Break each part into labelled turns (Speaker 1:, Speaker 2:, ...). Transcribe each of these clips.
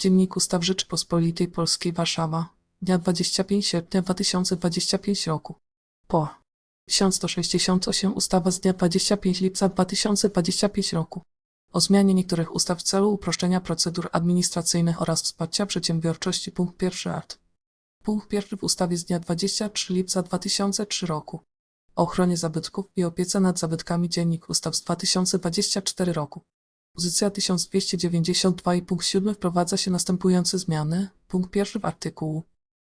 Speaker 1: Dziennik Ustaw Rzeczypospolitej Polskiej Warszawa, dnia 25 sierpnia 2025 roku. Po 1168 Ustawa z dnia 25 lipca 2025 roku o zmianie niektórych ustaw w celu uproszczenia procedur administracyjnych oraz wsparcia przedsiębiorczości. Punkt pierwszy art. Punkt pierwszy w ustawie z dnia 23 lipca 2003 roku o ochronie zabytków i opiece nad zabytkami Dziennik Ustaw z 2024 roku. Pozycja 1292 i punkt 7 wprowadza się następujące zmiany. Punkt pierwszy w artykułu.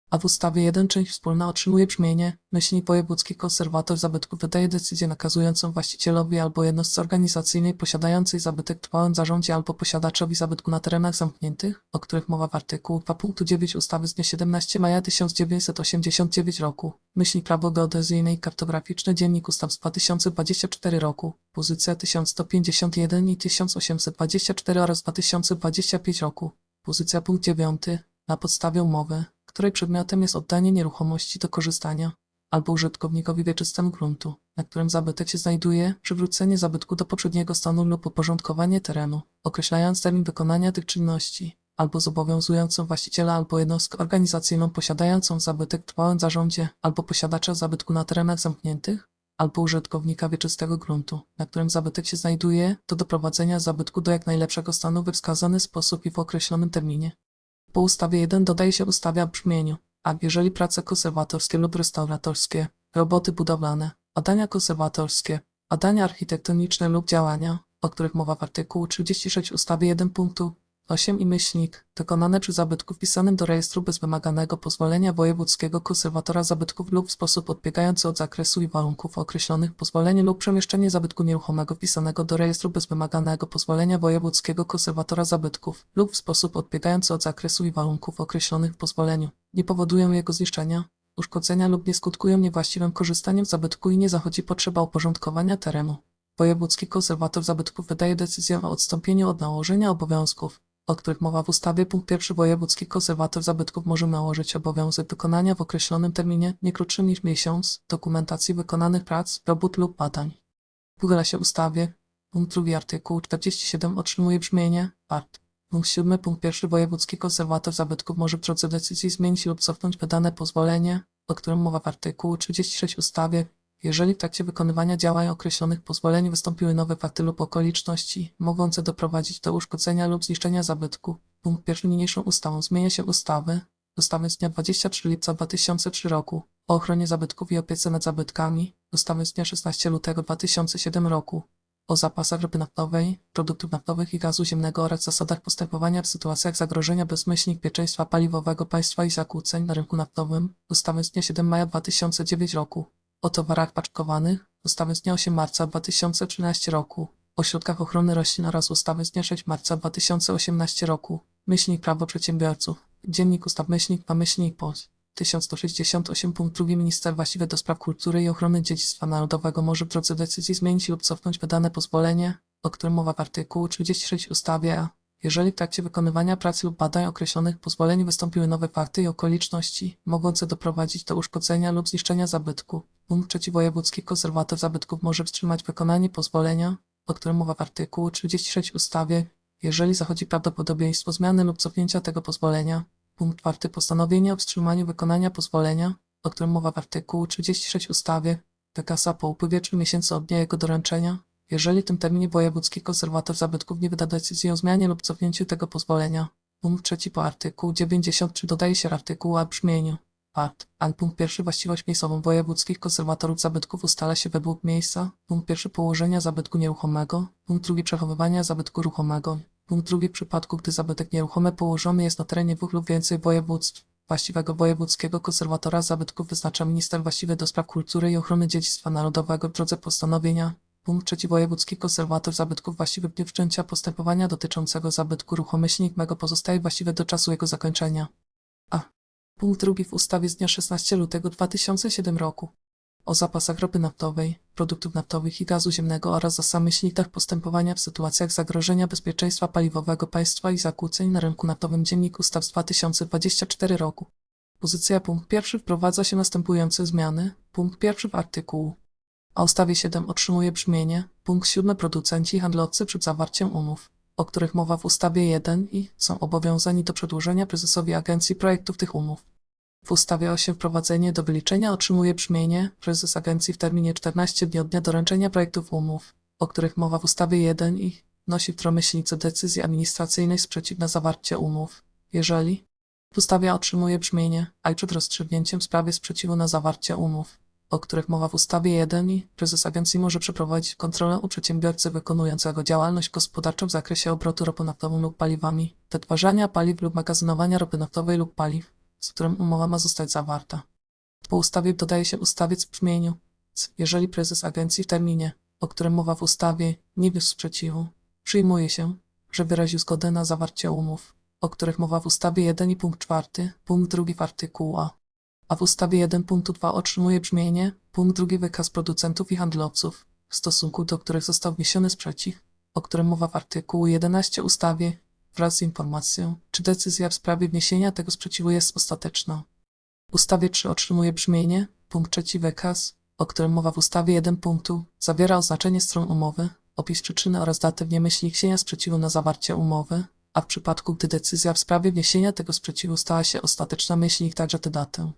Speaker 1: A w ustawie 1 część wspólna otrzymuje brzmienie Wojewódzki Konserwator Zabytków wydaje decyzję nakazującą właścicielowi albo jednostce organizacyjnej posiadającej zabytek trwałym zarządzie albo posiadaczowi zabytku na terenach zamkniętych, o których mowa w artykułu 2.9 ustawy z dnia 17 maja 1989 roku. Prawo Geodezyjne i Kartograficzne Dziennik Ustaw z 2024 roku. Pozycja 1151 i 1824 oraz 2025 roku. Pozycja punkt 9. Na podstawie umowy której przedmiotem jest oddanie nieruchomości do korzystania albo użytkownikowi wieczystemu gruntu, na którym zabytek się znajduje, przywrócenie zabytku do poprzedniego stanu lub uporządkowanie terenu, określając termin wykonania tych czynności, albo zobowiązującą właściciela albo jednostkę organizacyjną posiadającą zabytek w trwałym zarządzie albo posiadacza zabytku na terenach zamkniętych, albo użytkownika wieczystego gruntu, na którym zabytek się znajduje, do doprowadzenia zabytku do jak najlepszego stanu we wskazany sposób i w określonym terminie. Po ustawie 1 dodaje się ustawia w brzmieniu, a jeżeli prace konserwatorskie lub restauratorskie, roboty budowlane, badania konserwatorskie, badania architektoniczne lub działania, o których mowa w artykułu 36 ustawy 1 punktu 8 i myślnik, dokonane przy zabytku wpisanym do rejestru bez wymaganego pozwolenia wojewódzkiego konserwatora zabytków lub w sposób odbiegający od zakresu i warunków określonych pozwolenie lub przemieszczenie zabytku nieruchomego wpisanego do rejestru bez wymaganego pozwolenia wojewódzkiego konserwatora zabytków lub w sposób odbiegający od zakresu i warunków określonych w pozwoleniu, nie powodują jego zniszczenia, uszkodzenia lub nie skutkują niewłaściwym korzystaniem z zabytku i nie zachodzi potrzeba uporządkowania terenu. Wojewódzki konserwator zabytków wydaje decyzję o odstąpieniu od nałożenia obowiązków, o których mowa w ustawie punkt pierwszy wojewódzki konserwator zabytków może nałożyć obowiązek wykonania w określonym terminie nie krótszym niż miesiąc dokumentacji wykonanych prac, robót lub badań. Uchyla się ustawie. Punkt drugi artykułu 47 otrzymuje brzmienie art. Punkt siódmy punkt pierwszy wojewódzki konserwator zabytków może w drodze decyzji zmienić lub cofnąć wydane pozwolenie, o którym mowa w artykułu 36 ustawy jeżeli w trakcie wykonywania działań określonych pozwoleń wystąpiły nowe fakty lub okoliczności mogące doprowadzić do uszkodzenia lub zniszczenia zabytku, punkt pierwszy niniejszą ustawą zmienia się ustawy, ustawy z dnia 23 lipca 2003 roku o ochronie zabytków i opiece nad zabytkami, ustawy z dnia 16 lutego 2007 roku o zapasach ropy naftowej, produktów naftowych i gazu ziemnego oraz zasadach postępowania w sytuacjach zagrożenia bezmyślnych bezpieczeństwa paliwowego państwa i zakłóceń na rynku naftowym, ustawy z dnia 7 maja 2009 roku o towarach paczkowanych, ustawy z dnia 8 marca 2013 roku, o środkach ochrony roślin oraz ustawy z dnia 6 marca 2018 roku, myślnik prawo przedsiębiorców, dziennik ustaw myślnik ma myślnik POS. 1168 punkt 2 Minister właściwy do spraw kultury i ochrony dziedzictwa narodowego może w drodze decyzji zmienić lub cofnąć wydane pozwolenie, o którym mowa w artykułu 36 ustawie jeżeli w trakcie wykonywania pracy lub badań określonych pozwoleń wystąpiły nowe fakty i okoliczności mogące doprowadzić do uszkodzenia lub zniszczenia zabytku, punkt trzeci wojewódzki konserwator zabytków może wstrzymać wykonanie pozwolenia, o którym mowa w artykułu 36 ustawie, jeżeli zachodzi prawdopodobieństwo zmiany lub cofnięcia tego pozwolenia. Punkt czwarty postanowienie o wstrzymaniu wykonania pozwolenia, o którym mowa w artykułu 36 ustawie, wykasa po upływie 3 miesięcy od dnia jego doręczenia, jeżeli w tym terminie wojewódzki konserwator zabytków nie wyda decyzji o zmianie lub cofnięciu tego pozwolenia. Punkt trzeci po artykuł 93 dodaje się artykuł o brzmieniu. Part. An punkt pierwszy właściwość miejscową wojewódzkich konserwatorów zabytków ustala się według miejsca. Punkt pierwszy położenia zabytku nieruchomego. Punkt drugi przechowywania zabytku ruchomego. Punkt drugi w przypadku, gdy zabytek nieruchomy położony jest na terenie dwóch lub więcej województw. Właściwego wojewódzkiego konserwatora zabytków wyznacza minister właściwy do spraw kultury i ochrony dziedzictwa narodowego w drodze postanowienia. Punkt trzeci Wojewódzki konserwator zabytków właściwy wszczęcia postępowania dotyczącego zabytku ruchomyślnik mego pozostaje właściwy do czasu jego zakończenia. A. Punkt drugi w ustawie z dnia 16 lutego 2007 roku o zapasach ropy naftowej, produktów naftowych i gazu ziemnego oraz zasamyślnikach postępowania w sytuacjach zagrożenia bezpieczeństwa paliwowego państwa i zakłóceń na rynku naftowym Dziennik Ustaw z 2024 roku. Pozycja punkt pierwszy wprowadza się następujące zmiany. Punkt pierwszy w artykułu a ustawie 7 otrzymuje brzmienie punkt 7 producenci i handlowcy przed zawarciem umów. o których mowa w ustawie 1 i są obowiązani do przedłożenia prezesowi agencji projektów tych umów. W ustawie 8 wprowadzenie do wyliczenia otrzymuje brzmienie prezes agencji w terminie 14 dni od dnia doręczenia projektów umów, o których mowa w ustawie 1 i nosi w tromyślnicy decyzji administracyjnej sprzeciw na zawarcie umów, jeżeli w ustawie otrzymuje brzmienie, a przed rozstrzygnięciem w sprawie sprzeciwu na zawarcie umów, o których mowa w ustawie 1 i prezes agencji może przeprowadzić kontrolę u przedsiębiorcy wykonującego działalność gospodarczą w zakresie obrotu ropą naftową lub paliwami, wytwarzania paliw lub magazynowania ropy naftowej lub paliw, z którym umowa ma zostać zawarta. Po ustawie dodaje się ustawiec w brzmieniu, jeżeli prezes agencji w terminie, o którym mowa w ustawie, nie wniósł sprzeciwu, przyjmuje się, że wyraził zgodę na zawarcie umów, o których mowa w ustawie 1 i punkt 4, punkt 2 w artykułu A. A w ustawie 1 punktu 2 otrzymuje brzmienie punkt 2 wykaz producentów i handlowców, w stosunku do których został wniesiony sprzeciw, o którym mowa w artykułu 11 ustawie, wraz z informacją, czy decyzja w sprawie wniesienia tego sprzeciwu jest ostateczna. W ustawie 3 otrzymuje brzmienie punkt 3 wykaz, o którym mowa w ustawie 1 punktu, zawiera oznaczenie stron umowy, opis przyczyny oraz datę w niemyślnik wniesienia sprzeciwu na zawarcie umowy, a w przypadku, gdy decyzja w sprawie wniesienia tego sprzeciwu stała się ostateczna myślnik także tę datę.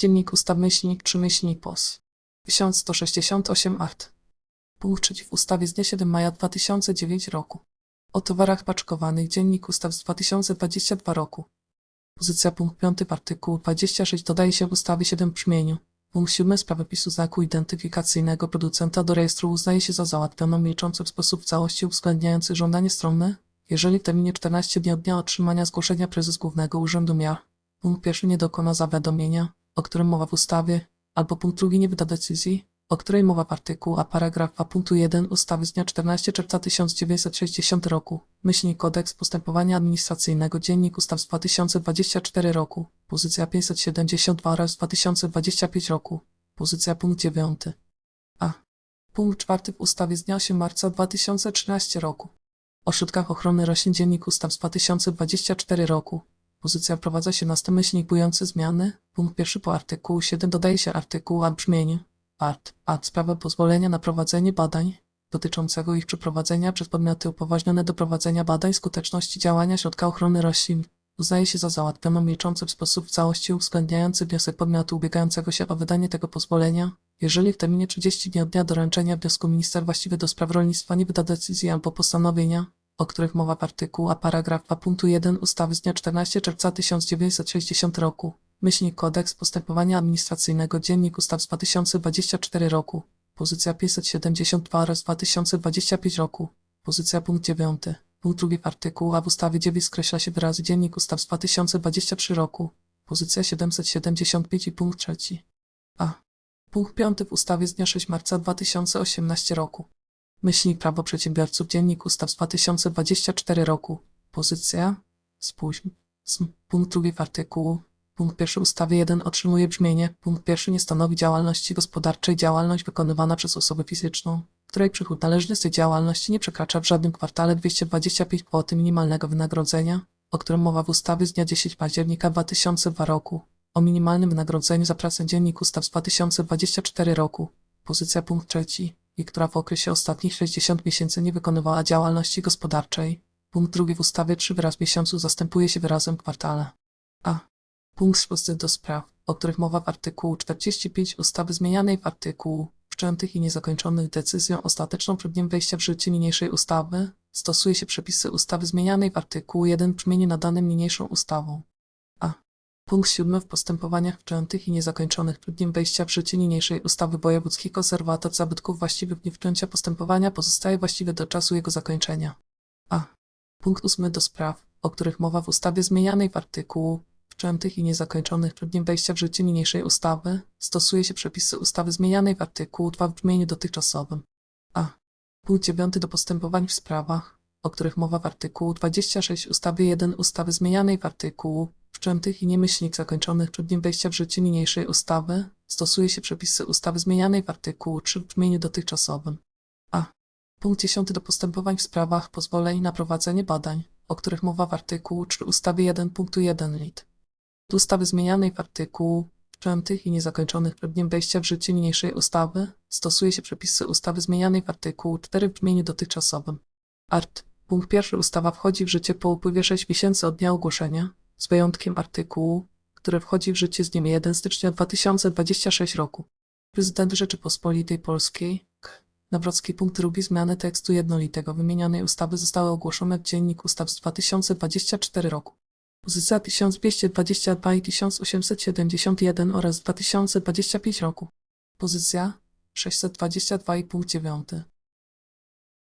Speaker 1: Dziennik Ustaw Myślnik 3 Myślnik POS 1168 art. Punkt 3 w ustawie z dnia 7 maja 2009 roku. O towarach paczkowanych Dziennik Ustaw z 2022 roku. Pozycja punkt 5 w artykułu 26 dodaje się w ustawie 7 w brzmieniu. Punkt 7 sprawopisu znaku identyfikacyjnego producenta do rejestru uznaje się za załatwioną milczącą w sposób w całości uwzględniający żądanie strony, jeżeli w terminie 14 dni od dnia otrzymania zgłoszenia prezes Głównego Urzędu Miar punkt pierwszy nie dokona zawiadomienia, o którym mowa w ustawie, albo punkt drugi nie wyda decyzji, o której mowa w artykułu, a paragraf 2 punktu 1 ustawy z dnia 14 czerwca 1960 roku, myślnik Kodeks Postępowania Administracyjnego, Dziennik Ustaw z 2024 roku, pozycja 572 oraz 2025 roku, pozycja punkt 9. A. Punkt 4 w ustawie z dnia 8 marca 2013 roku. O środkach ochrony roślin Dziennik Ustaw z 2024 roku. Pozycja wprowadza się nastęmyślnik bujący zmiany. Punkt pierwszy po artykułu 7 dodaje się artykuł a brzmieniu. Art. A. Sprawa pozwolenia na prowadzenie badań dotyczącego ich przeprowadzenia przez podmioty upoważnione do prowadzenia badań skuteczności działania środka ochrony roślin. Uznaje się za załatwioną milczący w sposób w całości uwzględniający wniosek podmiotu ubiegającego się o wydanie tego pozwolenia, jeżeli w terminie 30 dni od dnia doręczenia wniosku minister właściwy do spraw rolnictwa nie wyda decyzji albo postanowienia, o których mowa w artykułu, a paragraf 2 punktu 1 ustawy z dnia 14 czerwca 1960 roku, Kodeks Postępowania Administracyjnego, Dziennik Ustaw z 2024 roku, pozycja 572 oraz 2025 roku, pozycja punkt 9, punkt 2 w artykułu, a w ustawie 9 skreśla się wyrazy Dziennik Ustaw z 2023 roku, pozycja 775 i punkt 3. A. Punkt 5 w ustawie z dnia 6 marca 2018 roku. Myślnik Prawo Przedsiębiorców Dziennik Ustaw z 2024 roku. Pozycja spóźń. S- Punkt drugi w artykułu. Punkt pierwszy ustawy 1 otrzymuje brzmienie. Punkt pierwszy nie stanowi działalności gospodarczej działalność wykonywana przez osobę fizyczną, której przychód należny z tej działalności nie przekracza w żadnym kwartale 225 kwoty minimalnego wynagrodzenia, o którym mowa w ustawie z dnia 10 października 2002 roku o minimalnym wynagrodzeniu za pracę Dziennik Ustaw z 2024 roku. Pozycja punkt trzeci i która w okresie ostatnich 60 miesięcy nie wykonywała działalności gospodarczej. Punkt drugi w ustawie 3 wyraz miesiącu zastępuje się wyrazem kwartale. A. Punkt szósty do spraw, o których mowa w artykułu 45 ustawy zmienianej w artykułu wszczętych i niezakończonych decyzją ostateczną przed dniem wejścia w życie niniejszej ustawy, stosuje się przepisy ustawy zmienianej w artykułu 1 brzmienie nadanym niniejszą ustawą. Punkt siódmy w postępowaniach wszczętych i niezakończonych przed dniem wejścia w życie niniejszej ustawy wojewódzki konserwator zabytków właściwy w dniu wszczęcia postępowania pozostaje właściwy do czasu jego zakończenia. A. Punkt ósmy do spraw, o których mowa w ustawie zmienianej w artykułu wszczętych i niezakończonych przed dniem wejścia w życie niniejszej ustawy, stosuje się przepisy ustawy zmienianej w artykułu 2 w brzmieniu dotychczasowym. A. Punkt dziewiąty do postępowań w sprawach, o których mowa w artykułu 26 ustawy 1 ustawy zmienianej w artykułu wszczętych i niemyślnik zakończonych przed dniem wejścia w życie niniejszej ustawy, stosuje się przepisy ustawy zmienianej w artykułu 3 w brzmieniu dotychczasowym. A. Punkt 10 do postępowań w sprawach pozwoleń na prowadzenie badań, o których mowa w artykułu 3 ustawy 1 punktu 1 lit. Do ustawy zmienianej w artykułu wszczętych i niezakończonych przed dniem wejścia w życie niniejszej ustawy stosuje się przepisy ustawy zmienianej w artykułu 4 w brzmieniu dotychczasowym. Art. Punkt pierwszy ustawa wchodzi w życie po upływie 6 miesięcy od dnia ogłoszenia, z wyjątkiem artykułu, który wchodzi w życie z dniem 1 stycznia 2026 roku. Prezydent Rzeczypospolitej Polskiej. Nawrocki punkt drugi zmiany tekstu jednolitego wymienionej ustawy zostały ogłoszone w Dziennik Ustaw z 2024 roku. Pozycja 1222 i 1871 oraz 2025 roku. Pozycja 622 i punkt 9.